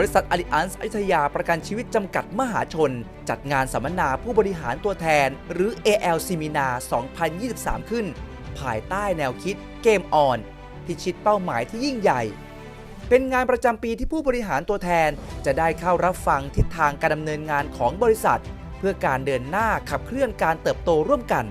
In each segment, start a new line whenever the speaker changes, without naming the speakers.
บริษัทอ l ิอันส์อยุธยาประกันชีวิตจำกัดมหาชน จัดงานสัมมนาผู้บริหารตัวแทน หรือ AL s e m i n a r 2023 ขึ้น ภายใต้แนวคิดเกมออนพิชิตเป้าหมายที่ยิ่งใหญ่ เป็นงานประจำปีที่ผู้บริหารตัวแทน จะได้เข้ารับฟังทิศทางการดำเนินงานของบริษัท เพื่อการเดินหน้าขับเคลื่อนการเติบโตร่วมกัน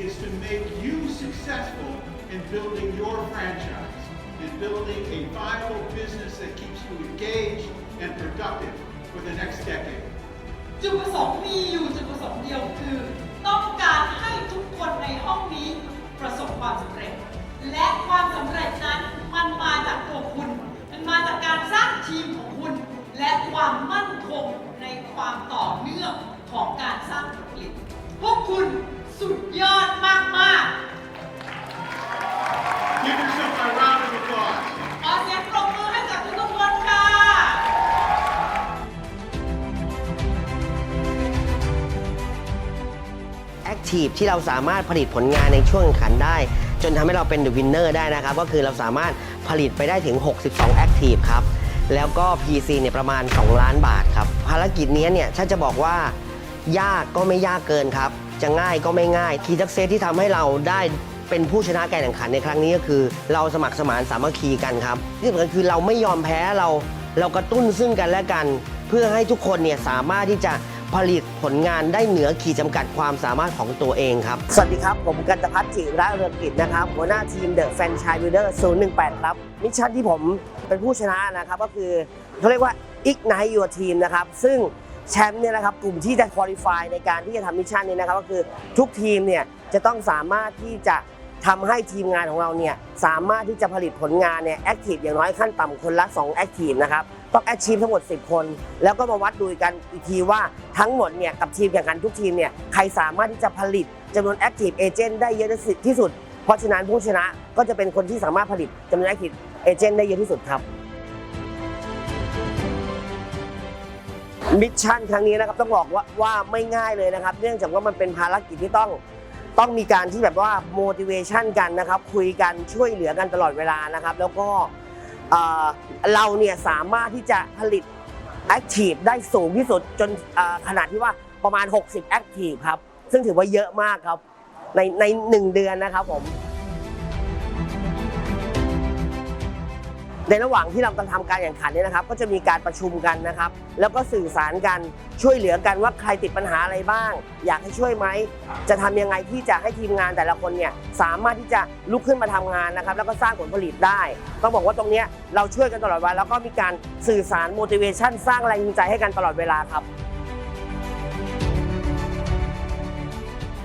is to make you successful in building your franchise, in building a viable business that keeps you engaged and productive for the next decade.
จุดประสงค์มีอยู่จุดประสงค์เดียวคือ ต้องการให้ทุกคนในห้องนี้ประสบความสำเร็จ และความสำเร็จนั้นมันมาจากตัวคุณ มันมาจากการสร้างทีมของคุณ และความมั่นคงในความต่อเนื่องของการสร้างผลผลิตพวกคุณ สุดยอดมาก
Give yourself a round of applause.
ๆขอเสียงปรบมือให้กับทุกๆคนค่ะ
แอคทีฟที่เราสามารถผลิตผลงานในช่วงแข่งขันได้ จนทำให้เราเป็นเดอะวินเนอร์ได้นะครับ ก็คือเราสามารถผลิตไปได้ถึง 62แอคทีฟครับ แล้วก็ PC เนี่ยประมาณ 2 ล้านบาทครับ ภารกิจนี้เนี่ยถ้าจะบอกว่ายากก็ไม่ยากเกินครับ จะง่ายก็ไม่ง่ายคีย์ทักเซสที่ทำให้เราได้เป็นผู้ชนะการแข่งขันในครั้งนี้ก็คือ เราสมัครสมานสามัคคีกันครับที่สำคัญคือเราไม่ยอมแพ้เราเรากระตุ้นซึ่งกันและกัน เพื่อให้ทุกคนเนี่ยสามารถที่จะผลิตผลงานได้เหนือขีดจำกัดความสามารถของตัวเองครับ สวัสดีครับ ผมกันตพัฒน์จิระเรืองกิจนะครับ หัวหน้าทีม The Franchise Builder 018 ครับ มิชชั่นที่ผมเป็นผู้ชนะนะครับ ก็คือเขาเรียกว่า Ignite Your Team นะครับ ซึ่ง แชมป์เนี่ยนะครับกลุ่มที่จะคุริฟายในการที่จะทำมิชชั่นนี้นะครับก็คือทุกทีมเนี่ยจะต้องสามารถที่จะทำให้ทีมงานของเราเนี่ยสามารถที่จะผลิตผลงานเนี่ยแอคทีฟอย่างน้อยขั้นต่ำคนละ2แอคทีฟนะครับต้องแอคทีฟทั้งหมด 10 คน แล้วก็มาวัดดูกันอีกทีว่าทั้งหมดเนี่ยกับทีมแข่งขันทุกทีมเนี่ยใครสามารถที่จะผลิตจำนวนแอคทีฟเอเจนต์ได้เยอะที่สุด เพราะฉะนั้นผู้ชนะก็จะเป็นคนที่สามารถผลิตจำนวนแอคทีฟเอเจนต์ได้เยอะที่สุดครับ มิชชั่นครั้งนี้นะครับต้องบอกว่าว่าไม่ง่ายเลยนะครับ เนื่องจากว่ามันเป็นภารกิจที่ต้องต้องมีการที่แบบว่า motivation กันนะครับ คุยกันช่วยเหลือกันตลอดเวลานะครับ แล้วก็เราเนี่ยสามารถที่จะผลิต Active ได้สูงที่สุดจนขนาดที่ว่าประมาณ 60 Active ครับ ซึ่งถือว่าเยอะมากครับ ในในหนึ่งเดือนนะครับผม ในระหว่างที่เรากำลังทำการแข่งขันเนี่ยนะครับ ก็จะมีการประชุมกันนะครับ แล้วก็สื่อสารกันช่วยเหลือกันว่าใครติดปัญหาอะไรบ้าง อยากให้ช่วยไหมจะทำยังไงที่จะให้ทีมงานแต่ละคนเนี่ยสามารถที่จะลุกขึ้นมาทำงานนะครับ แล้วก็สร้างผลผลิตได้ต้องบอกว่าตรงเนี้ยเราช่วยกันตลอดเวลาแล้วก็มีการสื่อสาร motivation สร้างแรงจูงใจให้กันตลอดเวลาครับ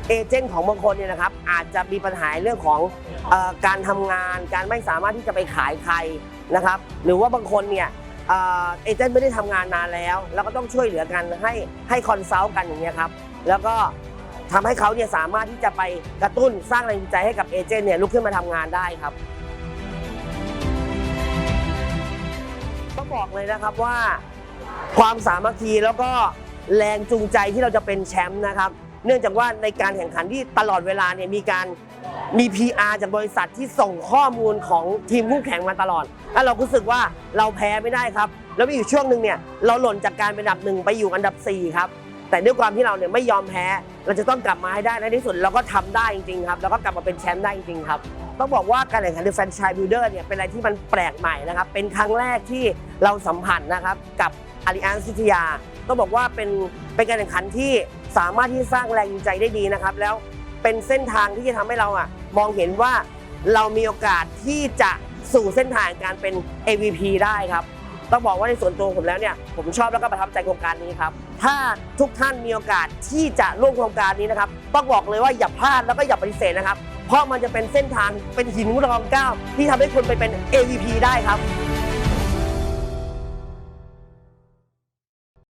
เอเจนต์ของบางคนเนี่ยนะครับอาจจะมีปัญหาเรื่องของเออการทำงาน การไม่สามารถที่จะไปขายใคร นะครับ หรือว่าบางคนเนี่ยเอเจนต์ไม่ได้ทำงานนานแล้วแล้วก็ต้องช่วยเหลือกันให้ให้คอนซัลท์กันอย่างเงี้ยครับแล้วก็ทำให้เขาเนี่ยสามารถที่จะไปกระตุ้นสร้างแรงจูงใจให้กับเอเจนต์เนี่ยลุกขึ้นมาทำงานได้ครับ ก็บอกเลยนะครับว่าความสามัคคีแล้วก็แรงจูงใจที่เราจะเป็นแชมป์นะครับ เนื่องจากว่าในการแข่งขันที่ตลอดเวลาเนี่ยมีการมี PR จากบริษัทที่ส่งข้อมูลของทีมคู่แข่งมาตลอด แล้วเรารู้สึกว่าเราแพ้ไม่ได้ครับ แล้วมีอยู่ช่วงหนึ่งเนี่ยเราหล่นจากการเป็นอันดับหนึ่งไปอยู่อันดับ4ครับ แต่ด้วยความที่เราเนี่ยไม่ยอมแพ้ เราจะต้องกลับมาให้ได้ในที่สุดเราก็ทำได้จริงๆครับ แล้วก็กลับมาเป็นแชมป์ได้จริงๆครับ ต้องบอกว่าการแข่งขัน The Franchise Builder เนี่ยเป็นอะไรที่มันแปลกใหม่นะครับ เป็นครั้งแรกที่เราสัมผัสนะครับกับอาริอันซิทยา ต้องบอกว่าเป็นเป็นการแข่งขันที่สามารถที่สร้างแรงจูงใจได้ดีนะครับ แล้วเป็นเส้นทางที่จะทำให้เราอะมองเห็นว่าเรามีโอกาสที่จะสู่เส้นทางการเป็น AVP ได้ครับต้องบอกว่าในส่วนตัวผมแล้วเนี่ยผมชอบแล้วก็ประทับใจโครงการนี้ครับ ถ้าทุกท่านมีโอกาสที่จะร่วมโครงการนี้นะครับ ต้องบอกเลยว่าอย่าพลาดแล้วก็อย่าปฏิเสธนะครับ เพราะมันจะเป็นเส้นทางเป็นหินรองก้าวที่ทำให้คุณไปเป็น AVP ได้ครับ